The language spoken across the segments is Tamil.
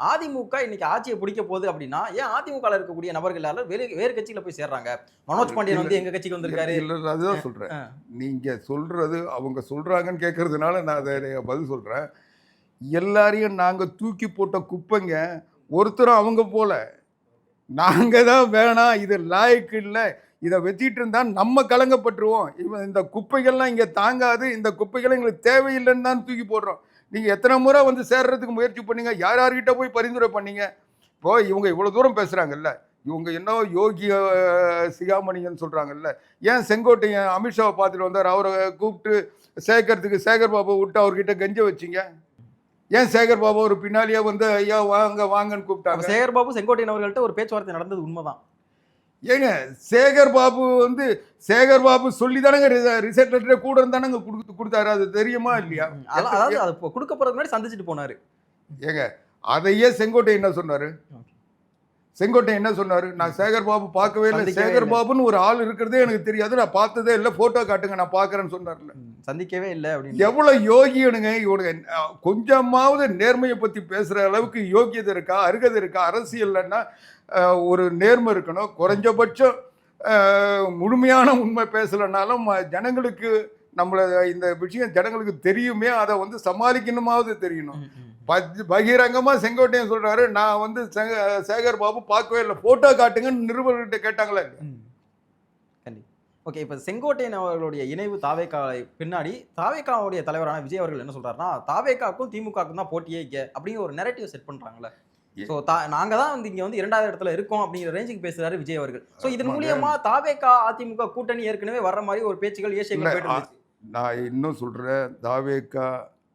அதிமுக இன்னைக்கு ஆட்சியை பிடிக்க போகுது அப்படின்னா ஏன் அதிமுகல இருக்கக்கூடிய நபர்கள் எல்லாரும் வேறு வேறு கட்சியில போய் சேர்றாங்க? மனோஜ் பாண்டியன் வந்து எங்க கட்சிக்கு வந்திருக்காரு. அதுதான் சொல்றேன். நீங்க சொல்றது அவங்க சொல்றாங்கன்னு கேட்கறதுனால நான் அதை பதில் சொல்றேன். எல்லாரையும் நாங்க தூக்கி போட்ட குப்பைங்க ஒருத்தரும் அவங்க போல. நாங்க தான் வேணாம் இது லாய்க்கு இல்லை. இதை வெத்திட்டு இருந்தா நம்ம கலங்கப்பட்டுருவோம். இவன் இந்த குப்பைகள்லாம் இங்க தாங்காது. இந்த குப்பைகள் எங்களுக்கு தேவையில்லைன்னு தான் தூக்கி போடுறோம். நீங்கள் எத்தனை முறை வந்து சேர்றதுக்கு முயற்சி பண்ணீங்க? யார் யார்கிட்ட போய் பரிந்துரை பண்ணீங்க? இப்போ இவங்க இவ்வளோ தூரம் பேசுகிறாங்கல்ல இவங்க என்ன யோகி அஹ், சிகாமணிங்கன்னு ஏன் செங்கோட்டையன் அமித்ஷாவை பார்த்துட்டு வந்தார்? அவரை கூப்பிட்டு சேர்க்கறதுக்கு சேகர் பாபு விட்டு அவர்கிட்ட கெஞ்ச வச்சீங்க? ஏன் சேகர் பாபு ஒரு பின்னாலேயே வந்து ஐயா வாங்க வாங்கன்னு கூப்பிட்டாங்க? சேகர் பாபு செங்கோட்டையன் அவர்கள்ட்ட ஒரு பேச்சுவார்த்தை நடந்தது உண்மைதான். ஏங்க சேகர் பாபு வந்து சேகர் பாபு சொல்லி தானங்க ரிசல்ட் லெட்டரே கூட இருந்தானங்க கொடுத்து கொடுத்தாரு. அது தெரியுமா இல்லையா? அதாவது அது கொடுக்க போறதுக்கு முன்னாடி சந்திச்சுட்டு போனாரு. ஏங்க அதையே செங்கோட்டை என்ன சொன்னாரு. செங்கோட்டை என்ன சொன்னாரு? நான் சேகர் பாபு பார்க்கவே இல்லை. சேகர். பாபுன்னு ஒரு ஆள் இருக்கிறதே எனக்கு தெரியாது. நான் பார்த்ததே இல்லை. போட்டோ காட்டுங்க நான் பார்க்கறேன்னு சொன்னார்ல. சந்திக்கவே இல்லை அப்படின்னு எவ்வளவு யோகியனுங்க இவனுங்க? கொஞ்சமாவது நேர்மையை பத்தி பேசுற அளவுக்கு யோகியதை இருக்கா அருகதை இருக்கா? அரசியல்லன்னா ஒரு நேர்மை இருக்கணும். குறைஞ்சபட்சம் முழுமையான உண்மை பேசலைனாலும் ஜனங்களுக்கு நம்மள இந்த விஷயம் ஜனங்களுக்கு தெரியுமே அதை வந்து சமாளிக்கணுமாவது தெரியணும். ம், ம். பஜ்- பகிரங்கமா செங்கோட்டையன் சொல்றாரு நான் வந்து சேகர் பாபு பார்க்கவே இல்லை. போட்டோ காட்டுங்கன்னு நிருபர்கிட்ட கேட்டாங்களே. ஓகே இப்போ செங்கோட்டையன் அவர்களுடைய இணைவு தாவேக்கா பின்னாடி தாவேக்காவுடைய தலைவரான விஜய் அவர்கள் என்ன சொல்றாருன்னா தாவேக்காக்கும் திமுகவுக்கும் தான் போட்டியே இங்க அப்படிங்கிற ஒரு நெரட்டிவ் செட் பண்றாங்கல்ல. ஏ- ஸோ தா நாங்க தான் வந்து இங்க வந்து இரண்டாவது இடத்துல இருக்கோம் அப்படிங்கிற ரேஞ்சுக்கு பேசுறாரு விஜய் அவர்கள். ஸோ இதன். மூலியமா தாவேக்கா அதிமுக கூட்டணி ஏற்கனவே வர்ற மாதிரி ஒரு பேச்சுகள் இருந்துச்சு. நான் இன்னும் சொல்கிறேன் தாவேக்கா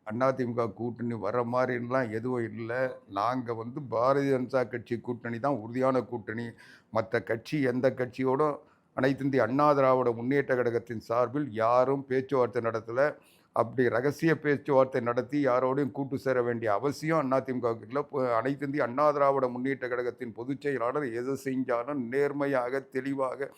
அதிமுக கூட்டணி வர மாதிரிலாம் எதுவும் இல்லை. நாங்கள் வந்து பாரதிய ஜனதா கட்சி கூட்டணி தான் உறுதியான கூட்டணி. மற்ற கட்சி எந்த கட்சியோடும் அனைத்திந்திய அண்ணா திராவிட முன்னேற்ற கழகத்தின் சார்பில் யாரும் பேச்சுவார்த்தை நடத்தலை. அப்படி ரகசிய பேச்சுவார்த்தை நடத்தி யாரோடையும் கூட்டு சேர வேண்டிய அவசியம் அதிமுகவுக்கு இல்லை. அனைத்திந்திய அண்ணா திராவிட முன்னேற்ற கழகத்தின் பொதுச் செயலாளர் எது செஞ்சாலும் நேர்மையாக தெளிவாக